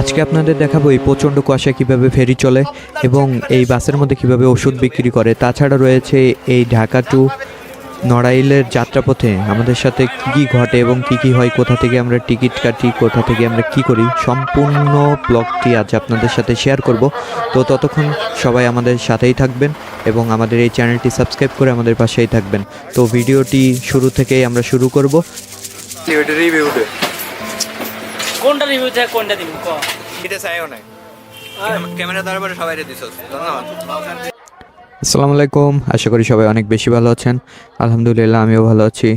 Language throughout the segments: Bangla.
আজকে আপনাদের দেখাবো এই প্রচণ্ড কুয়াশা কীভাবে ফেরি চলে এবং এই বাসের মধ্যে কীভাবে ওষুধ বিক্রি করে। তাছাড়া রয়েছে এই ঢাকা টু নড়াইলের যাত্রাপথে আমাদের সাথে কী কী ঘটে এবং কী কী হয়, কোথা থেকে আমরা টিকিট কাটি, কোথা থেকে আমরা কি করি, সম্পূর্ণ ব্লগটি আজ আপনাদের সাথে শেয়ার করব। তো ততক্ষণ সবাই আমাদের সাথেই থাকবেন এবং আমাদের এই চ্যানেলটি সাবস্ক্রাইব করে আমাদের পাশেই থাকবেন। তো ভিডিওটি শুরু থেকেই আমরা শুরু করব। কোনটা রিভিউ চাই কোনটা দিব? ক? এটা চাইও নাই। ক্যামেরা দরবারে সবাই দিছস ধন্যবাদ। আসসালামু আলাইকুম আশা করি সবাই অনেক বেশি ভালো আছেন। আলহামদুলিল্লাহ আমিও ভালো আছি।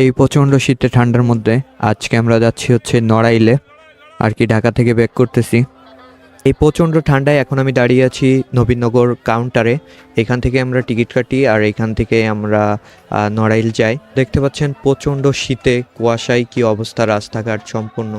এই প্রচণ্ড শীতে ঠান্ডার মধ্যে আজকে আমরা যাচ্ছি হচ্ছে নড়াইলে আর কি ঢাকা থেকে ব্যাক করতেছি। এই প্রচণ্ড ঠান্ডায় এখন আমি দাঁড়িয়ে আছি নবীনগর কাউন্টারে এখান থেকে আমরা টিকিট কাটি আর এখান থেকে আমরা নড়াইল যাই। দেখতে পাচ্ছেন প্রচণ্ড শীতে কুয়াশায় কি অবস্থা রাস্তাঘাট সম্পূর্ণ।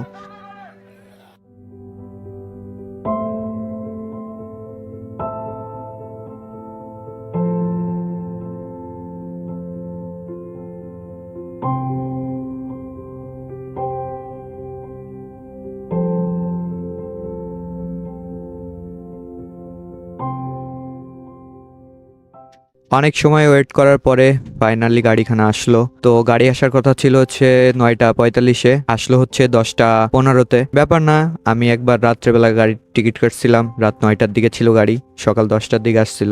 অনেক সময় ওয়েট করার পরে ফাইনালি গাড়িখানা আসলো। তো গাড়ি আসার কথা ছিল হচ্ছে নয়টা পঁয়তাল্লিশে, আসলো হচ্ছে দশটা পনেরোতে। ব্যাপার না, আমি একবার রাত্রেবেলা গাড়ির টিকিট কাটছিলাম, রাত নয়টার দিকে ছিল গাড়ি, সকাল দশটার দিকে আসছিল।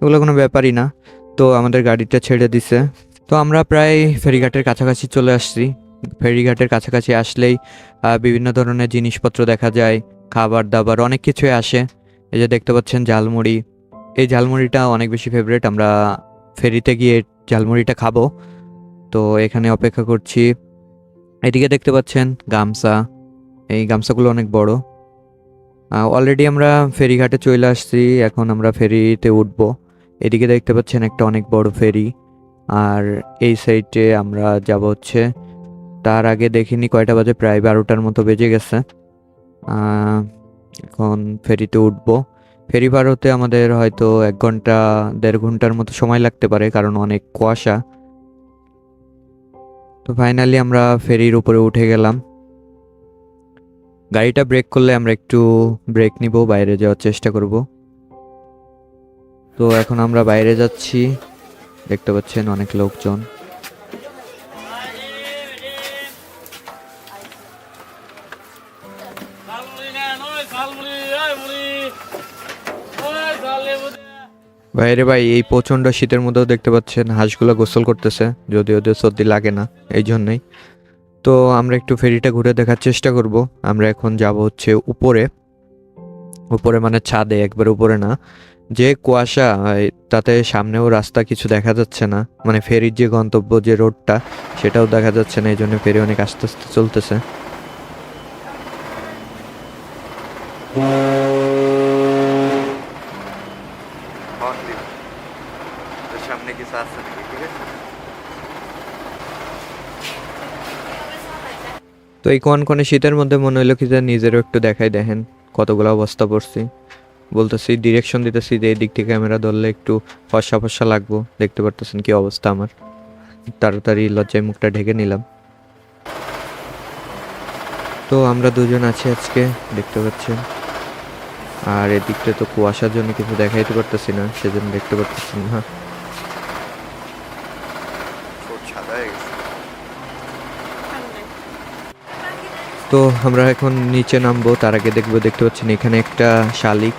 এগুলো কোনো ব্যাপারই না। তো আমাদের গাড়িটা ছেড়ে দিছে। তো আমরা প্রায় ফেরিঘাটের কাছাকাছি চলে আসছি। ফেরিঘাটের কাছাকাছি আসলেই বিভিন্ন ধরনের জিনিসপত্র দেখা যায়, খাবার দাবার অনেক কিছুই আসে। এই যে দেখতে পাচ্ছেন ঝালমুড়ি এই ঝালমুড়িটা অনেক বেশি ফেভারিট আমরা ফেরিতে গিয়ে ঝালমুড়িটা খাব। তো এখানে অপেক্ষা করছি। এদিকে দেখতে পাচ্ছেন গামছা, এই গামছাগুলো অনেক বড়। অলরেডি আমরা ফেরিঘাটে চলে আসছি, এখন আমরা ফেরিতে উঠবো। এদিকে দেখতে পাচ্ছেন একটা অনেক বড় ফেরি, আর এই সাইডে আমরা যাব হচ্ছে, তার আগে দেখিনি কয়টা বাজে, প্রায় বারোটার মতো বেজে গেছে। এখন ফেরিতে উঠবো। ফেরি পার হতে আমাদের হয়তো এক ঘণ্টা, দেড় ঘণ্টার মতো সময় লাগতে পারে, কারণ অনেক কুয়াশা। তো ফাইনালি আমরা ফেরির উপরে উঠে গেলাম। গাড়িটা ব্রেক করলে আমরা একটু ব্রেক নিব, বাইরে যাওয়ার চেষ্টা করব। তো এখন আমরা বাইরে যাচ্ছি। দেখতে পাচ্ছেন অনেক লোকজন। বাইরে ভাই, এই প্রচণ্ড শীতের মধ্যেও দেখতে পাচ্ছেন হাঁসগুলো গোসল করতেছে যদি ওদের সর্দি লাগে না, এই জন্যই। তো আমরা একটু ফেরিটা ঘুরে দেখার চেষ্টা করব। আমরা এখন যাব হচ্ছে উপরে। উপরে মানে ছাদে, একবার উপরে না। যে কুয়াশা তাতে সামনেও রাস্তা কিছু দেখা যাচ্ছে না। মানে ফেরির যে গন্তব্য, যে রোডটা, সেটাও দেখা যাচ্ছে না, এই জন্য ফেরি অনেক আস্তে আস্তে চলতেছে। আছে? তো এই কোন কোনে শীতের মধ্যে মনে হলো কি যে নিজেরও একটু দেখাই দেখেন, কতগুলো অবস্থা পড়ছি। বলতেছি ডিরেকশন দিতেছি যে এই দিক থেকে ক্যামেরা ধরলে একটু ফর্সা ফর্সা লাগবো, দেখতে পারতেছেন কি অবস্থা আমার। তাড়াতাড়ি লজ্জায় মুখটা ঢেকে নিলাম। তো আমরা দুজন আছি আজকে, দেখতে পাচ্ছেন। আর এদিকটা তো কুয়াশার জন্য কিছু দেখাইতে পারতেছি না, সেজন্য দেখতে পারতেছি না ঠোঁট সাদা হয়ে গেছে তো আমরা এখন নিচে নামবো তার আগে দেখব দেখতে পাচ্ছেন এখানে একটা শালিক।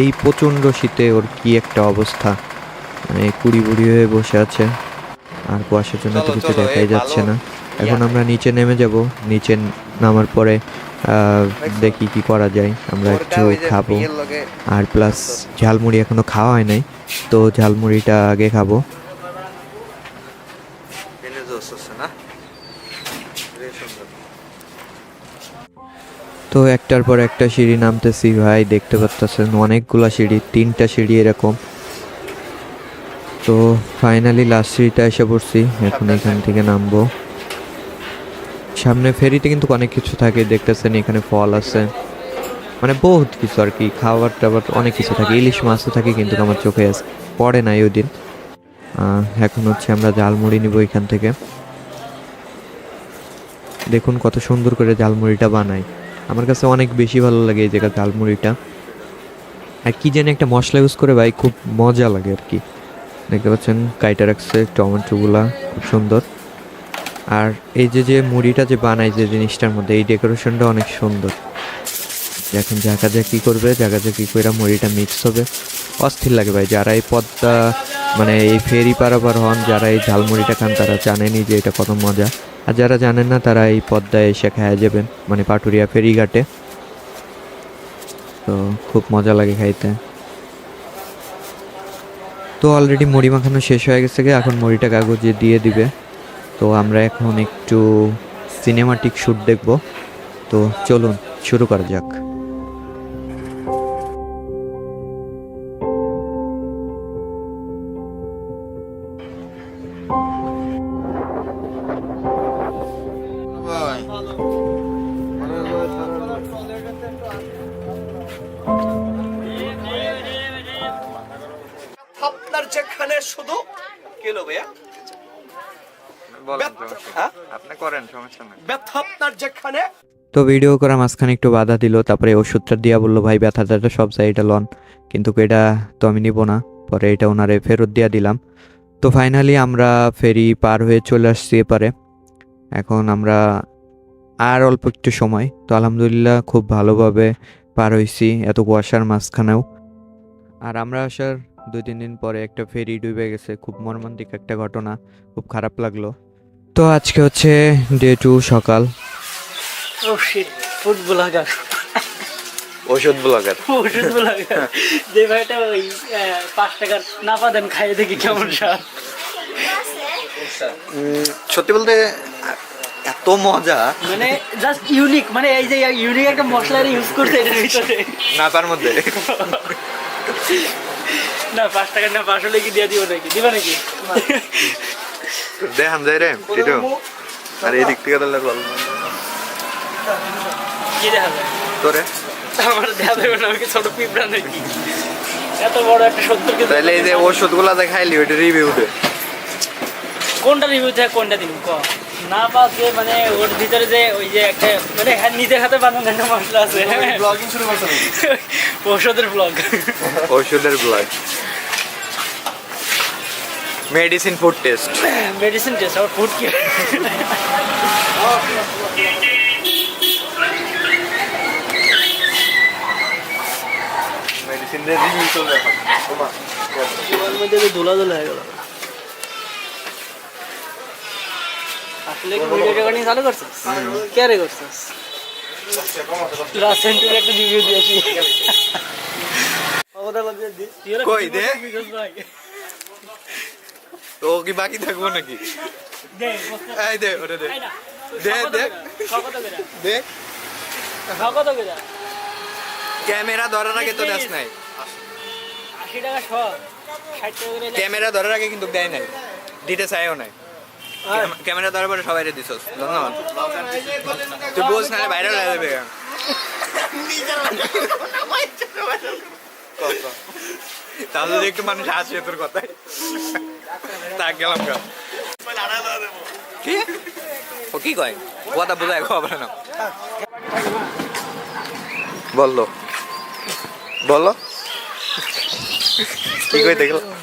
এই প্রচণ্ড শীতে ওর কি একটা অবস্থা। মানে কুড়ি বুড়ি হয়ে বসে আছে। আর কুয়াশার জন্য তো কিছু দেখাই যাচ্ছে না। এখন আমরা নিচে নেমে যাব। নিচে নামার পরে দেখি কি করা যায়। আমরা একটু খাব। আর প্লাস ঝালমুড়ি এখনও খাওয়া হয় নাই। তো ঝালমুড়িটা আগে খাব। না? তো একটার পর একটা সিঁড়ি নামতেছি ভাই দেখতে পাচ্ছেন অনেকগুলা সিঁড়ি তিনটা সিঁড়ি এরকম। তো ফাইনালি লাস্ট সিঁড়িটা এসে পড়ছি এখন এখান থেকে নামবো। সামনে ফেরিতে কিন্তু অনেক কিছু থাকে দেখতেছেন এখানে ফল আছে। মানে বহুত কিছু আর কি খাবার টাবার অনেক কিছু থাকে ইলিশ মাছও থাকে কিন্তু আমার চোখে আস- পড়ে নাই ওই দিন। এখন হচ্ছে আমরা জালমুড়ি নিব এখান থেকে। দেখুন কত সুন্দর করে জালমুড়িটা বানায় আমার কাছে অনেক বেশি ভালো লাগে এই জায়গার ঝালমুড়িটা। আর কি জানি একটা মশলা ইউজ করে ভাই, খুব মজা লাগে আর কি। দেখতে পাচ্ছেন, কাইটা রাখছে, টমেটোগুলা, খুব সুন্দর। আর এই যে যে মুড়িটা যে বানায় যে জিনিসটার মধ্যে, এই ডেকোরেশনটা অনেক সুন্দর। এখন কি করবে জায়গা যা কি করে মুড়িটা মিক্স হবে। অস্থির লাগে ভাই, যারা এই পদ্মা মানে এই ফেরি পারাপার হন, যারা এই ঝালমুড়িটা খান, তারা জানেনি যে এটা কত মজা। আর যারা জানেন না, তারা এই পদ্মায় এসে খায় যাবেন মানে পাটুরিয়া ফেরিঘাটে। তো খুব মজা লাগে খাইতে। তো অলরেডি মুড়ি মাখানো শেষ হয়ে গেছে এখন মুড়িটা কাগজে দিয়ে দিবে। তো আমরা এখন একটু সিনেমাটিক শ্যুট দেখব। তো চলুন, শুরু করা যাক। আপনার যেখানে শুধু কেলো ভাইয়া? হ্যাঁ? আপনি করেন সমস্যা নেই। ব্যথা আপনার যেখানে। তো ভিডিও করা মাঝখানে একটু বাধা দিল তারপরে ওষুধটা দিয়া বলল ভাই ব্যথা ট্যাথা সব এটা লন। কিন্তু এটা তো আমি নিব না। পরে এটা ওনারে ফেরত দিয়া দিলাম। তো ফাইনালি আমরা ফেরি পার হয়ে চলে আসছি এপারে। এখন আমরা আর অল্প একটু সময়। তো আলহামদুলিল্লাহ খুব ভালোভাবে পার হয়েছি এত কুয়াশার মাঝখানেও। আর আমরা আসার দুই তিন দিন পরে একটা ফেরি ডুবে গেছে। খুব মর্মান্তিক একটা ঘটনা। খুব খারাপ লাগল। তো আজকে হচ্ছে ডে টু সকাল। ফুড ব্লগার ওষুধ ব্লগার। ওষুধ ব্লগার। যে ভাইটা ওই পাঁচ টাকার নাপা দেন খাইয়ে দেখি কেমন সত্যি বলতে এত মজা। মানে জাস্ট ইউনিক মানে এই যে ইউনিক একটা মশলা ইউজ করছে এটার ভিতরে। না তার মধ্যে। না পাঁচ টাকার না আসলে কি দিয়ে দিব নাকি? দিবা নাকি? দেখান যায় রে টিটো আর এই দিক থেকে তাহলে কি দেখা যায় তোরে। আমার দেখা যাবে না আমি ছোট পিঁপড়া নাকি? এত বড় একটা সত্তর কেজি তাহলে এই যে ওষুধগুলা দেখাইলি ওইটা রিভিউ দে। কোনটা রিভিউ থেকে কোনটা দিন ক? না পাস যে মানে ওর ভিতরে যে ওই যে একটা মানে হ্যাঁ, নিজের হাতে বানানো একটা মশলা আছে। ব্লগিং শুরু করছেন ঔষধের ব্লগ ওষুধের blog medicine food test medicine test আবার ফুড কি? মেডিসিন দিয়ে রিভিউ চলবে এখন। মধ্যে দোলা দোলা হয়ে গেল। আসলে কি ভিডিও রেকর্ডিং চালু করছিস? কে রে করছিস লাস্ট সেন্টারে একটা রিভিউ দিয়েছি। কই দে? তো কি বাকি থাকব নাকি? এই দে ওরে দে। দে, দে। দে। ক্যামেরা ধরার আগে তো দেখ নাই। ক্যামেরা ধরার আগে কিন্তু দেয় নাই। দিতে চাইও নাই। ক্যামেরা ধরার পরে সবাই দিছস। ধন্যবাদ। তুই বলছ না ভাইরাল হয়ে যাবে। তাহলে একটু মানুষ আসে তোর কথায়। তা গেলাম কি? ও কি কয়? কথা বোঝায়, খবর না। বলল। বলো কি কই দেখল হ্যাঁ,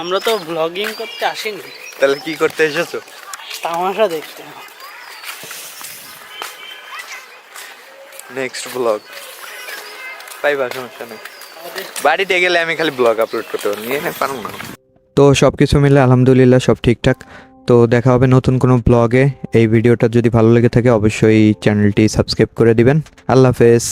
আমরা তো ব্লগিং করতে আসিনি। তাহলে কি করতে এসেছ? তামাশা দেখতে। নেক্সট ব্লগ পাইবা সমস্যা নেই। বাড়িতে গেলে আমি খালি ব্লগ আপলোড করতে পারব নিয়ে পারব না। তো সব কিছু মিলে আলহামদুলিল্লাহ সব ঠিকঠাক। তো দেখা হবে নতুন কোনো ব্লগে এই ভিডিওটা যদি ভালো লেগে থাকে অবশ্যই চ্যানেলটি সাবস্ক্রাইব করে দিবেন। আল্লাহ হাফেজ।